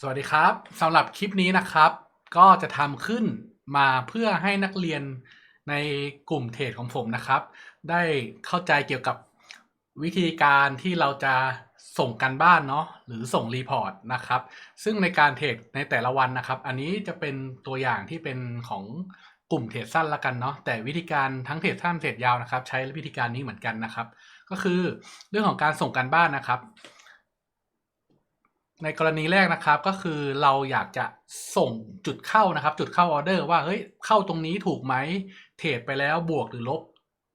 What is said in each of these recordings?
สวัสดีครับสำหรับคลิปนี้นะครับ ก็จะทำขึ้นมาเพื่อให้นักเรียนในกลุ่มเทรดของผมนะครับ ได้เข้าใจเกี่ยวกับวิธีการที่เราจะส่งกันบ้านเนาะหรือส่งรีพอร์ตนะครับ ซึ่งในการเทรดในแต่ละวันนะครับ อันนี้จะเป็นตัวอย่างที่เป็นของกลุ่มเทรดสั้นละกันเนาะแต่วิธีการทั้งเทรดสั้นเทรดยาวนะครับ ใช้วิธีการนี้เหมือนกันนะครับ ก็คือเรื่องของการส่งกันบ้านนะครับ ในกรณีแรกนะครับก็คือเราอยากจะส่งจุดเข้านะครับ จุดเข้าออเดอร์ว่าเฮ้ยเข้าตรงนี้ถูกไหมเทรดไปแล้วบวกหรือลบ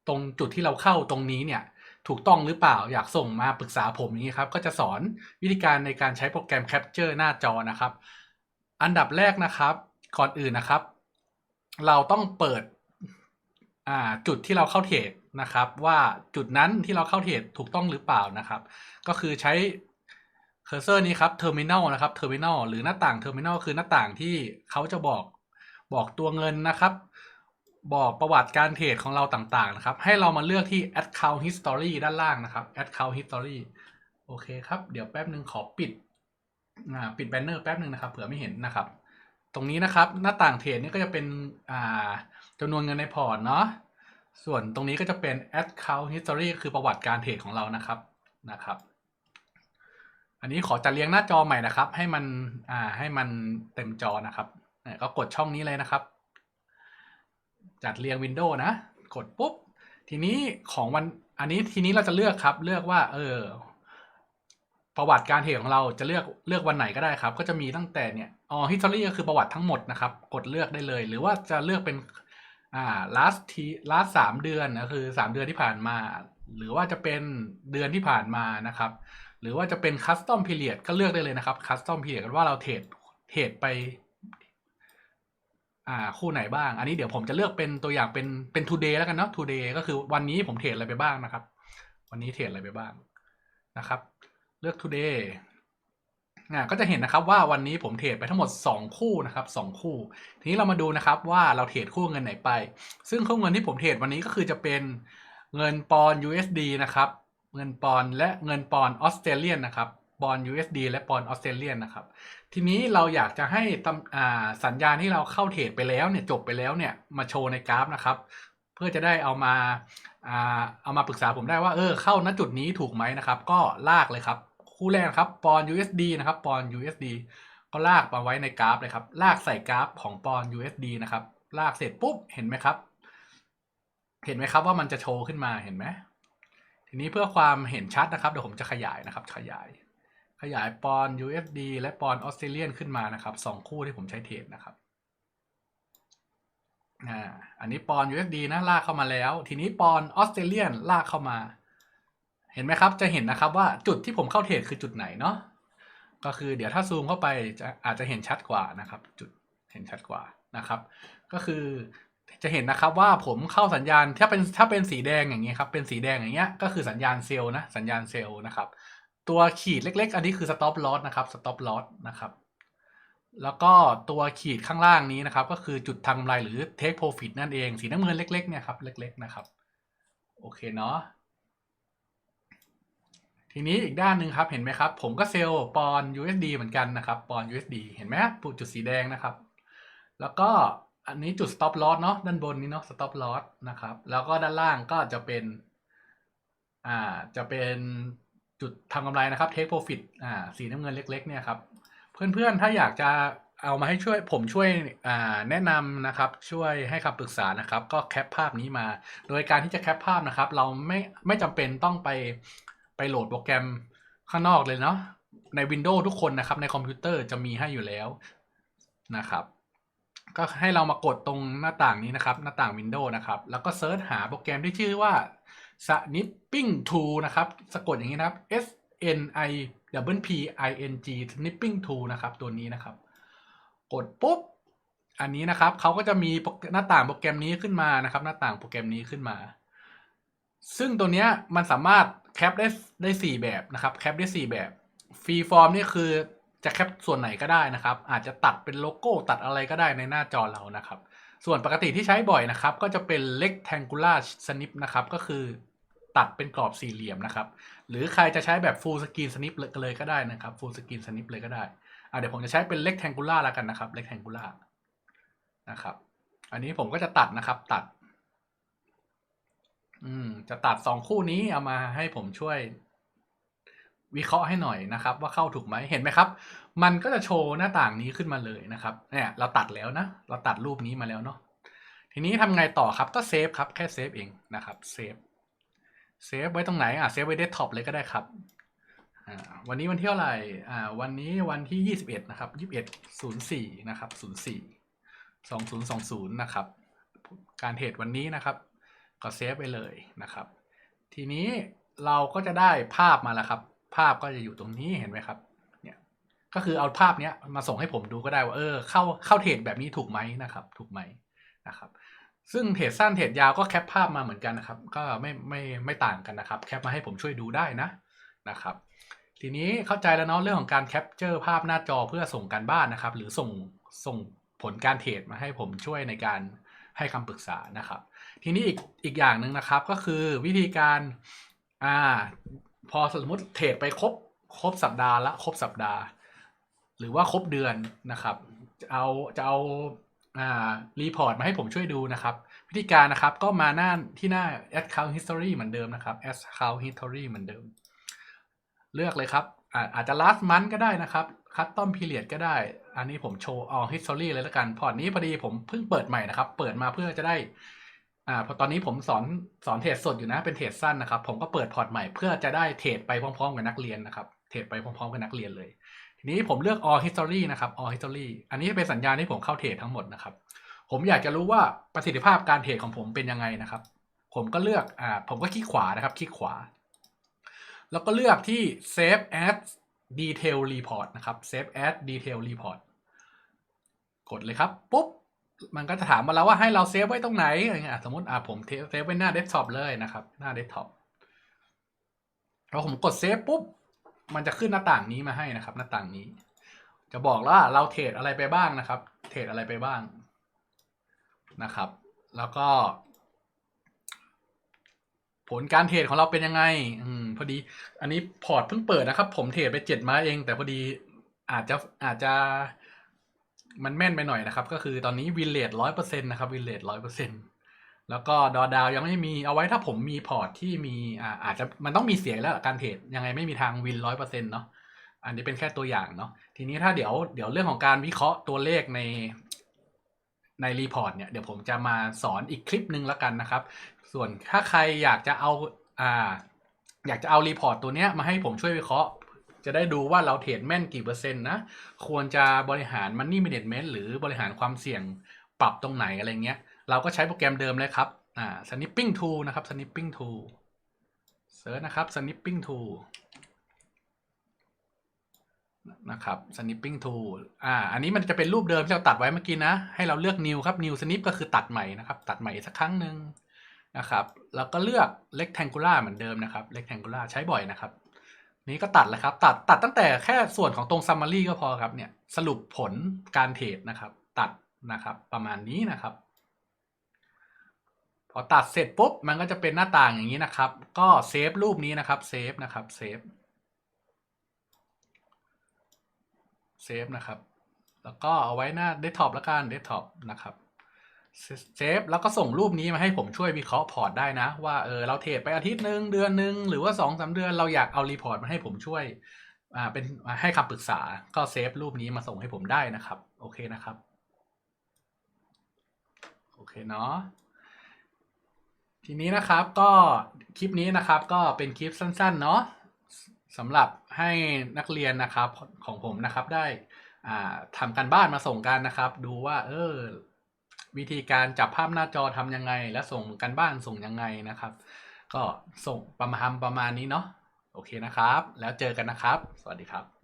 ตรงจุดที่เราเข้าตรงนี้เนี่ยถูกต้องหรือเปล่าอยากส่งมาปรึกษาผมนี้ครับ ก็จะสอนวิธีการในการใช้โปรแกรม Capture หน้าจอนะครับ อันดับแรกนะครับก่อนอื่นนะครับ เราต้องเปิดอ่าจุดที่เราเข้าเทรดนะครับ ว่าจุดนั้นที่เราเข้าเทรดถูกต้องหรือเปล่านะครับ ก็คือใช้ เคอร์เซอร์นี้ครับเทอร์มินอลนะครับเทอร์มินอลหรือหน้าต่างเทอร์มินอลคือหน้าต่างที่เขาจะบอกบอกตัวเงินนะครับ บอกประวัติการเทรดของเราต่างๆนะครับ ให้เรามาเลือกที่ account history ด้านล่างนะครับ account history โอเคครับ เดี๋ยวแป๊บหนึ่งขอปิดอ่าปิดแบนเนอร์แป๊บหนึ่งนะครับเผื่อไม่เห็นนะครับ ตรงนี้นะครับหน้าต่างเทรดนี่ก็จะเป็นอ่าจำนวนเงินในพอร์ตเนาะส่วนตรงนี้ก็จะเป็น account history คือประวัติการเทรดของเรานะครับนะครับ อันนี้ขอจัดเรียงหน้าจอใหม่นะครับ ให้มันอ่าให้มันเต็มจอนะครับก็กดช่องนี้เลยนะครับ จัดเรียงวินโดว์นะ กดปุ๊บ ทีนี้ของวันอันนี้ทีนี้เราจะเลือกครับ เลือกว่า เออ ประวัติการเทรดของเราจะเลือกเลือกวันไหนก็ได้ครับ ก็จะมีตั้งแต่เนี่ยอ๋อ history ก็คือประวัติทั้งหมดนะครับ กดเลือกได้เลย หรือว่าจะเลือกเป็นอ่า last ที last สามเดือนก็คือสามเดือนที่ผ่านมา หรือว่าจะเป็นเดือนที่ผ่านมานะครับ หรือว่าจะเป็น custom period ก็เลือกได้เลยนะครับ custom period กันว่าเราเทรดเทรดไป อ่าคู่ไหนบ้าง อันนี้เดี๋ยวผมจะเลือกเป็นตัวอย่างเป็นเป็น today แล้วกันเนาะ today ก็คือวันนี้ผมเทรดอะไรไปบ้างนะครับ วันนี้เทรดอะไรไปบ้างนะครับ เลือก today อ่าก็จะเห็นนะครับว่าวันนี้ผมเทรดไปทั้งหมด 2 คู่นะครับ 2 คู่ ทีนี้เรามาดูนะครับว่าเราเทรดคู่เงินไหนไป ซึ่งคู่เงินที่ผมเทรดวันนี้ก็คือจะเป็นเงินปอนด์ USD นะครับ เงินปอนด์และเงินปอนด์ออสเตรเลียนนะครับปอน USD และปอนออสเตรเลียนนะครับ ทีนี้เราอยากจะให้สัญญาณที่เราเข้าเทรดไปแล้วเนี่ยจบไปแล้วเนี่ยมาโชว์ในกราฟนะครับ เพื่อจะได้เอามาเอามาปรึกษาผมได้ว่าเออเข้าณจุดนี้ถูกไหมนะครับ ก็ลากเลยครับ คู่แรกครับปอน USD นะครับปอน USD ก็ลากมาไว้ในกราฟเลยครับ ลากใส่กราฟของปอน USD นะครับ ลากเสร็จปุ๊บเห็นไหมครับ เห็นไหมครับว่ามันจะโชว์ขึ้นมาเห็นไหม ทีนี้เพื่อความเห็นชัดนะครับเดี๋ยวผมจะขยายนะครับ ขยาย ขยายปอน USD และปอนออสเตรเลียนขึ้นมานะครับสองคู่ที่ผมใช้เทรดนะครับอันนี้ปอน USD นะลากเข้ามาแล้ว ทีนี้ปอนออสเตรเลียนลากเข้ามา เห็นไหมครับจะเห็นนะครับว่าจุดที่ผมเข้าเทรดคือจุดไหนเนาะก็คือเดี๋ยวถ้าซูมเข้าไปจะอาจจะเห็นชัดกว่านะครับ จุดเห็นชัดกว่านะครับ ก็คือ จะเห็นนะครับว่าผมเข้าสัญญาณถ้าเป็นถ้าเป็นสีแดงอย่างเงี้ยครับเป็นสีแดงอย่างเงี้ยก็คือสัญญาณเซลล์นะสัญญาณเซลล์นะครับ ตัวขีดเล็ก ๆ อันนี้คือ stop loss นะครับ stop loss นะครับแล้วก็ตัวขีดข้างล่างนี้นะครับ ก็คือจุดทำกำไรหรือ take profit นั่นเอง สีน้ำเงินเล็กๆเนี่ยครับเล็ก ๆ นะครับ โอเคเนาะทีนี้อีกด้านหนึ่งครับเห็นไหมครับ ผมก็เซลล์ปอน USD เหมือนกันนะครับ ปอน USD เห็นไหมปุ่จุดสีแดงนะครับ แล้วก็ อันนี้จุด stop loss เนาะด้านบนนี้เนาะ stop loss นะครับ แล้วก็ด้านล่างก็จะเป็น อ่า จะเป็นจุดทำกำไรนะครับ take profit อ่า สีน้ำเงินเล็ก ๆ เนี่ยครับ เพื่อนๆ ถ้าอยากจะเอามาให้ช่วยผมช่วยอ่าแนะนำนะครับช่วยให้คำปรึกษานะครับ ก็แคปภาพนี้มา โดยการที่จะแคปภาพนะครับ เราไม่ไม่จำเป็นต้องไปไปโหลดโปรแกรมข้างนอกเลยเนาะใน Windows ทุกคนนะครับในคอมพิวเตอร์จะมีให้อยู่แล้วนะครับ ก็ให้เรามากดตรงหน้าต่างนี้นะครับ หน้าต่าง Windows นะครับ แล้วก็เซิร์ชหาโปรแกรมที่ชื่อว่า Snipping Tool นะครับ สะกดอย่างนี้นะครับ S N I W P I N G Snipping Tool นะครับตัวนี้นะครับ กดปุ๊บ อันนี้นะครับเขาก็จะมีหน้าต่างโปรแกรมนี้ขึ้นมานะครับ หน้าต่างโปรแกรมนี้ขึ้นมา ซึ่งตัวเนี้ยมันสามารถแคปได้ได้สี่แบบนะครับแคปได้สี่แบบฟรีฟอร์มนี่คือ จะแคปส่วนไหนก็ได้นะครับ อาจจะตัดเป็นโลโก้ตัดอะไรก็ได้ในหน้าจอเรานะครับ ส่วนปกติที่ใช้บ่อยนะครับ ก็จะเป็น rectangular snip นะครับ ก็คือตัดเป็นกรอบสี่เหลี่ยมนะครับ หรือใครจะใช้แบบ full screen snip เลยก็ได้นะครับ full screen snip เลยก็ได้อะเดี๋ยวผมจะใช้เป็น rectangular แล้วกันนะครับ rectangular นะครับ อันนี้ผมก็จะตัดนะครับ ตัด อืม จะตัดสองคู่นี้เอามาให้ผมช่วย วิเคราะห์ให้หน่อยนะครับ ว่าเข้าถูกไหมเห็นไหมครับ มันก็จะโชว์หน้าต่างนี้ขึ้นมาเลยนะครับเนี่ยเราตัดแล้วนะ เราตัดรูปนี้มาแล้วเนาะทีนี้ทำไงต่อครับก็เซฟครับแค่เซฟเองนะครับเซฟเซฟไว้ตรงไหนอะเซฟไว้เดสก์ท็อปเลยก็ได้ครับวันนี้วันที่เท่าไหร่อ่าวันนี้วันที่ยี่สิบเอ็ดนะครับยี่สิบเอ็ดศูนย์สี่นะครับศูนย์สี่สองศูนย์สองศูนย์นะครับ การเทรดวันนี้นะครับ ก็เซฟไปเลยนะครับ ทีนี้เราก็จะได้ภาพมาแล้วครับ ภาพก็จะอยู่ตรงนี้เห็นไหมครับ เนี่ย ก็คือเอาภาพเนี้ยมาส่งให้ผมดูก็ได้ว่าเออเข้าเข้าเทรดแบบนี้ถูกไหมนะครับ ถูกไหมนะครับ ซึ่งเทรดสั้นเทรดยาวก็แคปภาพมาเหมือนกันนะครับ ก็ไม่ไม่ไม่ต่างกันนะครับ แคปมาให้ผมช่วยดูได้นะนะครับ ทีนี้เข้าใจแล้วเนาะเรื่องของการแคปเจอร์ภาพหน้าจอเพื่อส่งการบ้านนะครับ หรือส่งส่งผลการเทรดมาให้ผมช่วยในการให้คำปรึกษานะครับ ทีนี้อีกอีกอย่างหนึ่งนะครับก็คือวิธีการอ่า พอสมมติเทรดไปครบครบสัปดาห์ละครบสัปดาห์ หรือว่าครบเดือนนะครับ จะเอาจะเอาอ่ารีพอร์ตมาให้ผมช่วยดูนะครับ วิธีการนะครับก็มาหน้าที่หน้า account history เหมือนเดิมนะครับ account history เหมือนเดิม เลือกเลยครับอาอาจจะ last month ก็ได้นะครับ custom period ก็ได้ อันนี้ผมโชว์ all history เลยล้วกัน พอร์ตนี้พอดีผมเพิ่งเปิดใหม่นะครับ เปิดมาเพื่อจะได้ อ่าพอตอนนี้ผมสอนสอนเทรดสดอยู่นะเป็นเทรดสั้นนะครับ ผมก็เปิดพอร์ตใหม่เพื่อจะได้เทรดไปพร้อมๆกับนักเรียนนะครับ เทรดไปพร้อมๆกับนักเรียนเลย ทีนี้ผมเลือก all history นะครับ all history อันนี้เป็นสัญญาณที่ผมเข้าเทรดทั้งหมดนะครับ ผมอยากจะรู้ว่าประสิทธิภาพการเทรดของผมเป็นยังไงนะครับ ผมก็เลือกอ่าผมก็คลิกขวานะครับคลิกขวา แล้วก็เลือกที่ save as detail report นะครับ save as detail report กดเลยครับปุ๊บ มันก็จะถามมาแล้วว่าให้เราเซฟไว้ตรงไหนอะไรเงี้ยสมมติอะผมเซฟไว้หน้าเดสก์ท็อปเลยนะครับ หน้าเดสก์ท็อปพอผมกดเซฟปุ๊บ มันจะขึ้นหน้าต่างนี้มาให้นะครับ หน้าต่างนี้ จะบอกแล้วว่าเราเทรดอะไรไปบ้างนะครับ เทรดอะไรไปบ้างนะครับ แล้วก็ ผลการเทรดของเราเป็นยังไง อืมพอดี อันนี้พอร์ตเพิ่งเปิดนะครับ ผมเทรดไปเจ็ดมาเอง แต่พอดีอาจจะอาจจะ มันแม่นไปหน่อยนะครับ ก็คือตอนนี้วินเลทร้อยเปอร์เซ็นต์นะครับวินเลทร้อยเปอร์เซ็นต์แล้วก็ดอดาวยังไม่มีเอาไว้ถ้าผมมีพอร์ตที่มีอ่าอาจจะมันต้องมีเสียงแล้วการเทรดยังไงไม่มีทางวินร้อยเปอร์เซ็นต์เนาะอันนี้เป็นแค่ตัวอย่างเนาะทีนี้ถ้าเดี๋ยวเดี๋ยวเรื่องของการวิเคราะห์ตัวเลขในในรีพอร์ตเนี่ยเดี๋ยวผมจะมาสอนอีกคลิปหนึ่งแล้วกันนะครับ ส่วนถ้าใครอยากจะเอาอ่าอยากจะเอารีพอร์ตตัวเนี้ยมาให้ผมช่วยวิเคราะห์ จะได้ดูว่าเราเทรดแม่นกี่เปอร์เซ็นต์นะ ควรจะบริหาร Money Management หรือบริหารความเสี่ยงปรับตรงไหนอะไรเงี้ย เราก็ใช้โปรแกรมเดิมเลยครับ อ่า Snipping Tool นะครับ Snipping Tool เซิร์ชนะครับ Snipping Tool นะครับ Snipping Tool อ่า อันนี้มันจะเป็นรูปเดิมที่เราตัดไว้เมื่อกี้นะ ให้เราเลือก New ครับ New Snip ก็คือตัดใหม่นะครับ ตัดใหม่สักครั้งหนึ่งนะครับ แล้วก็เลือก Rectangular เหมือนเดิมนะครับ Rectangular ใช้บ่อยนะครับ นี้ก็ตัดแล้วครับ ตัดตัดตั้งแต่แค่ส่วนของตรง summary ก็พอครับเนี่ยสรุปผลการเทรดนะครับ ตัดนะครับ ประมาณนี้นะครับ พอตัดเสร็จปุ๊บมันก็จะเป็นหน้าต่างอย่างนี้นะครับ ก็เซฟรูปนี้นะครับเซฟนะครับเซฟเซฟนะครับ แล้วก็เอาไว้หน้าเดสก์ท็อปแล้วกันเดสก์ท็อปนะครับ เซฟแล้วก็ส่งรูปนี้มาให้ผมช่วยวิเคราะห์พอร์ตได้นะ ว่าเออเราเทรดไปอาทิตย์หนึ่งเดือนหนึ่งหรือว่าสองสาเดือนเราอยากเอารีพอร์ตมาให้ผมช่วยอ่าเป็นให้คำปรึกษาก็เซฟรูปนี้มาส่งให้ผมได้นะครับ โอเคนะครับ โอเคเนาะทีนี้นะครับก็คลิปนี้นะครับก็เป็นคลิปสั้นๆเนาะสำหรับให้นักเรียนนะครับของผมนะครับได้อ่าทำการบ้านมาส่งกันนะครับ ดูว่าเออ วิธีการจับภาพหน้าจอทำยังไง และส่งกันบ้านส่งยังไงนะครับ ก็ส่งประมาณประมาณนี้เนาะโอเคนะครับ แล้วเจอกันนะครับ สวัสดีครับ